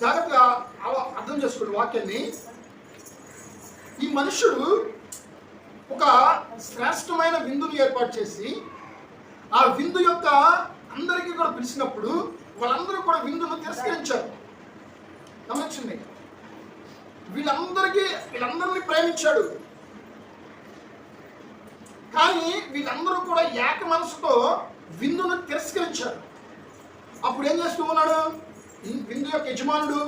జాగ్రత్తగా అలా అర్థం చేసుకోండి వాక్యాన్ని ఈ మనుషుడు ఒక శ్రేష్టమైన విందును ఏర్పాటు చేసి ఆ విందు యొక్క అందరికీ కూడా పిలిచినప్పుడు వాళ్ళందరూ కూడా విందును తిరస్కరించారు. గమనించండి. వీళ్ళందరికీ వీళ్ళందరినీ ప్రేమించాడు. కానీ వీళ్ళందరూ కూడా ఏక మనసుతో విందును తిరస్కరించారు. అప్పుడు ఏం చేస్తూ ఉన్నాడు? ఈ విందు యొక్క యజమానుడు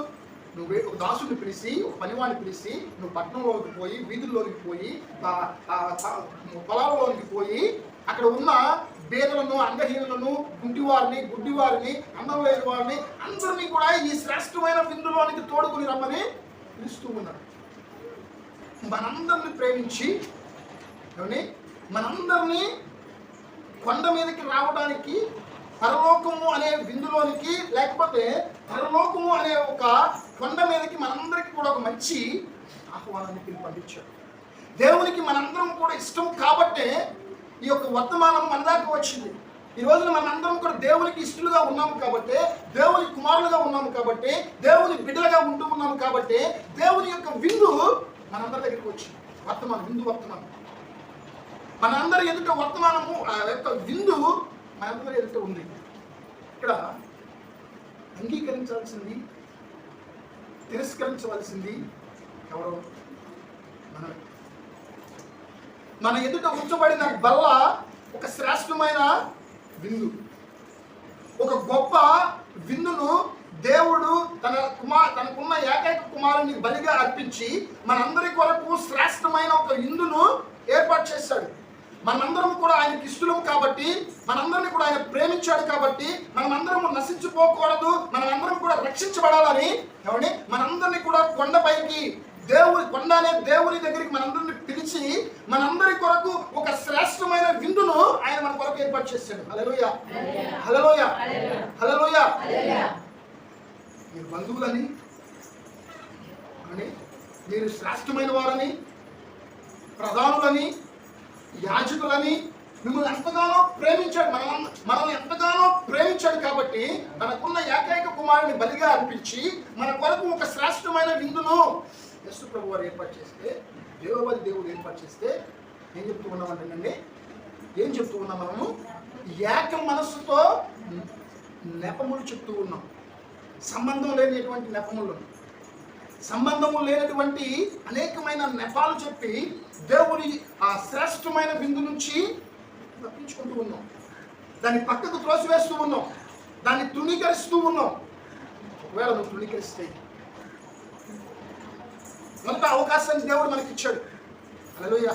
నువ్వు ఒక దాసుని పిలిచి ఒక పనివాడిని పిలిచి నువ్వు పట్టణంలోకి పోయి వీధుల్లోకి పోయి ఆ- పోయి అక్కడ ఉన్న పేదలను అంగహీనులను గుడ్డివారిని గుడ్డివారిని అన్నం లేని వారిని అందరినీ కూడా ఈ శ్రేష్టమైన విందులోనికి తోడుకుని రమ్మని పిలుస్తూ ఉన్నాడు మనందరిని ప్రేమించి మనందరినీ కొండ మీదకి రావడానికి పరలోకము అనే విందులోనికి లేకపోతే పరలోకము అనే ఒక కొండ మీదకి మనందరికీ కూడా ఒక మంచి ఆహ్వానాన్ని పిలుపందించాడు దేవునికి మనందరం కూడా ఇష్టం కాబట్టే ఈ యొక్క వర్తమానం మన దాకా వచ్చింది. ఈ రోజున మనందరం కూడా దేవునికి ఇష్టలుగా ఉన్నాము కాబట్టి దేవుని కుమారులుగా ఉన్నాము కాబట్టి దేవుని బిడ్డలుగా ఉంటూ ఉన్నాము కాబట్టి దేవుని యొక్క విందు మనందరి దగ్గరికి వచ్చింది. వర్తమానం విందు వర్తమానం. మనందరి ఎదుట వర్తమానము ఆ యొక్క విందు మనందరి ఎదుట ఉంది. అంగీకరించాల్సింది తిరస్కరించవలసింది ఎవరు మనమే మన ఎదుట ఉంచబడిన బల్ల ఒక శ్రేష్టమైన విందు. ఒక గొప్ప విందును దేవుడు తన కుమార్ తనకున్న ఏకైక కుమారుని బలిగా అర్పించి మనందరి కొరకు శ్రేష్టమైన ఒక విందును ఏర్పాటు చేశాడు. మనందరం కూడా ఆయనకి ఇష్టలం కాబట్టి మనందరిని కూడా ఆయన ప్రేమించాడు కాబట్టి మనమందరం నశించిపోకూడదు మనమందరం కూడా రక్షించబడాలని ఏమండి? మనందరినీ కూడా కొండపైకి దేవుని కొండ అనే దేవుని దగ్గరికి మనందరిని పిలిచి మనందరి కొరకు ఒక శ్రేష్టమైన విందును ఆయన మన కొరకు ఏర్పాటు చేశాడు. హలలోయ హలలోయ హలలోయ మీరు బంధువులని మీరు శ్రేష్టమైన వారని ప్రధానులని యాజకులని మిమ్మల్ని ఎంతగానో ప్రేమించాడు మనం మనల్ని ఎంతగానో ప్రేమించాడు కాబట్టి మనకున్న ఏకైక కుమారుని బలిగా అనిపించి మన కొరకు ఒక శ్రేష్టమైన విందును యశు ప్రభు వారు ఏర్పాటు చేస్తే దేవబలి దేవుడు ఏర్పాటు చేస్తే ఏం చెప్తూ ఉన్నామంటేనండి ఏం చెప్తూ ఉన్నాం మనము? ఏక మనస్సుతో నెపములు చెప్తూ ఉన్నాం. సంబంధం లేనిటువంటి నెపములు. సంబంధము లేనటువంటి అనేకమైన నెపాలు చెప్పి దేవుని ఆ శ్రేష్టమైన బిందు నుంచి తప్పించుకుంటూ ఉన్నాం. దాన్ని పక్కకు త్రోసివేస్తూ ఉన్నాం. దాన్ని తృణీకరిస్తూ ఉన్నాం. ఒకవేళ నువ్వు తృణీకరిస్తే మొత్తం అవకాశాన్ని దేవుడు మనకి ఇచ్చాడు అలలోయ